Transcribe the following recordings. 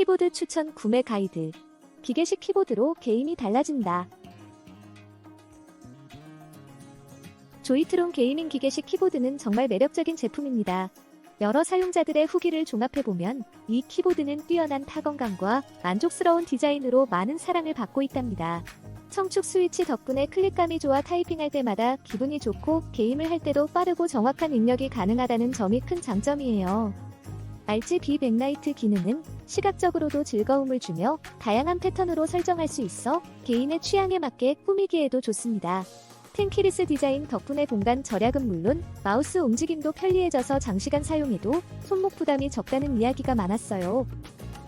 키보드 추천 구매 가이드. 기계식 키보드로 게임이 달라진다. 조이트론 게이밍 기계식 키보드는 정말 매력적인 제품입니다. 여러 사용자들의 후기를 종합해보면 이 키보드는 뛰어난 타건감과 만족스러운 디자인으로 많은 사랑을 받고 있답니다. 청축 스위치 덕분에 클릭감이 좋아 타이핑할 때마다 기분이 좋고 게임을 할 때도 빠르고 정확한 입력이 가능하다는 점이 큰 장점이에요. RGB 백라이트 기능은 시각적으로도 즐거움을 주며 다양한 패턴으로 설정할 수 있어 개인의 취향에 맞게 꾸미기에도 좋습니다. 텐키리스 디자인 덕분에 공간 절약은 물론 마우스 움직임도 편리해져서 장시간 사용해도 손목 부담이 적다는 이야기가 많았어요.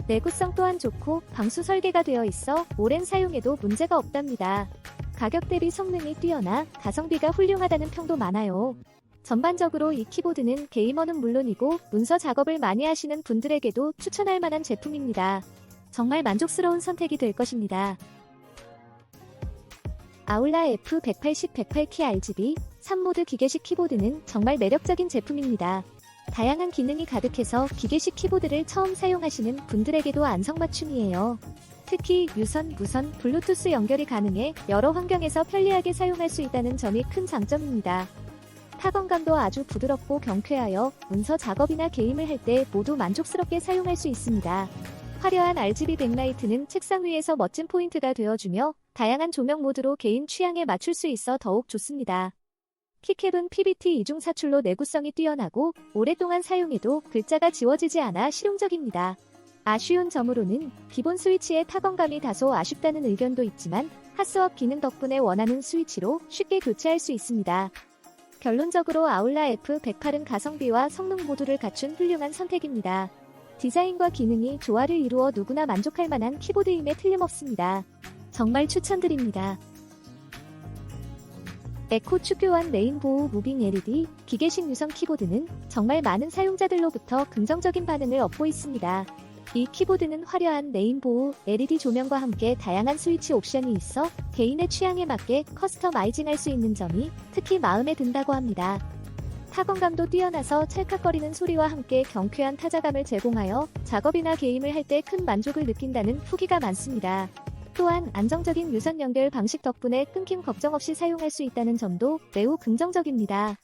내구성 또한 좋고 방수 설계가 되어 있어 오랜 사용에도 문제가 없답니다. 가격 대비 성능이 뛰어나 가성비가 훌륭하다는 평도 많아요. 전반적으로 이 키보드는 게이머는 물론이고 문서 작업을 많이 하시는 분들에게도 추천할 만한 제품입니다. 정말 만족스러운 선택이 될 것입니다. 아울라 F180 108키 RGB 3모드 기계식 키보드는 정말 매력적인 제품입니다. 다양한 기능이 가득해서 기계식 키보드를 처음 사용하시는 분들에게도 안성맞춤이에요. 특히 유선, 무선, 블루투스 연결이 가능해 여러 환경에서 편리하게 사용할 수 있다는 점이 큰 장점입니다. 타건감도 아주 부드럽고 경쾌하여 문서 작업이나 게임을 할 때 모두 만족스럽게 사용할 수 있습니다. 화려한 RGB 백라이트는 책상 위에서 멋진 포인트가 되어주며 다양한 조명 모드로 개인 취향에 맞출 수 있어 더욱 좋습니다. 키캡은 PBT 이중 사출로 내구성이 뛰어나고 오랫동안 사용해도 글자가 지워지지 않아 실용적입니다. 아쉬운 점으로는 기본 스위치의 타건감이 다소 아쉽다는 의견도 있지만 핫스왑 기능 덕분에 원하는 스위치로 쉽게 교체할 수 있습니다. 결론적으로 아울라 F108은 가성비와 성능 모두를 갖춘 훌륭한 선택입니다. 디자인과 기능이 조화를 이루어 누구나 만족할 만한 키보드임에 틀림없습니다. 정말 추천드립니다. 에코 축교환 레인보우 무빙 LED 기계식 유선 키보드는 정말 많은 사용자들로부터 긍정적인 반응을 얻고 있습니다. 이 키보드는 화려한 레인보우 LED 조명과 함께 다양한 스위치 옵션이 있어 개인의 취향에 맞게 커스터마이징할 수 있는 점이 특히 마음에 든다고 합니다. 타건감도 뛰어나서 찰칵거리는 소리와 함께 경쾌한 타자감을 제공하여 작업이나 게임을 할 때 큰 만족을 느낀다는 후기가 많습니다. 또한 안정적인 유선 연결 방식 덕분에 끊김 걱정 없이 사용할 수 있다는 점도 매우 긍정적입니다.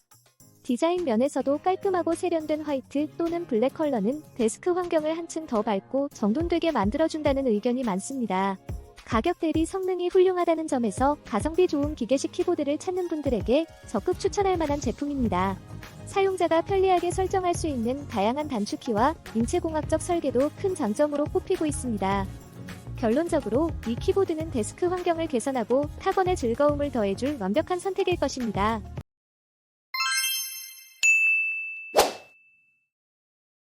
디자인 면에서도 깔끔하고 세련된 화이트 또는 블랙 컬러는 데스크 환경을 한층 더 밝고 정돈되게 만들어준다는 의견이 많습니다. 가격 대비 성능이 훌륭하다는 점에서 가성비 좋은 기계식 키보드를 찾는 분들에게 적극 추천할 만한 제품입니다. 사용자가 편리하게 설정할 수 있는 다양한 단축키와 인체공학적 설계도 큰 장점으로 꼽히고 있습니다. 결론적으로 이 키보드는 데스크 환경을 개선하고 타건의 즐거움을 더해줄 완벽한 선택일 것입니다.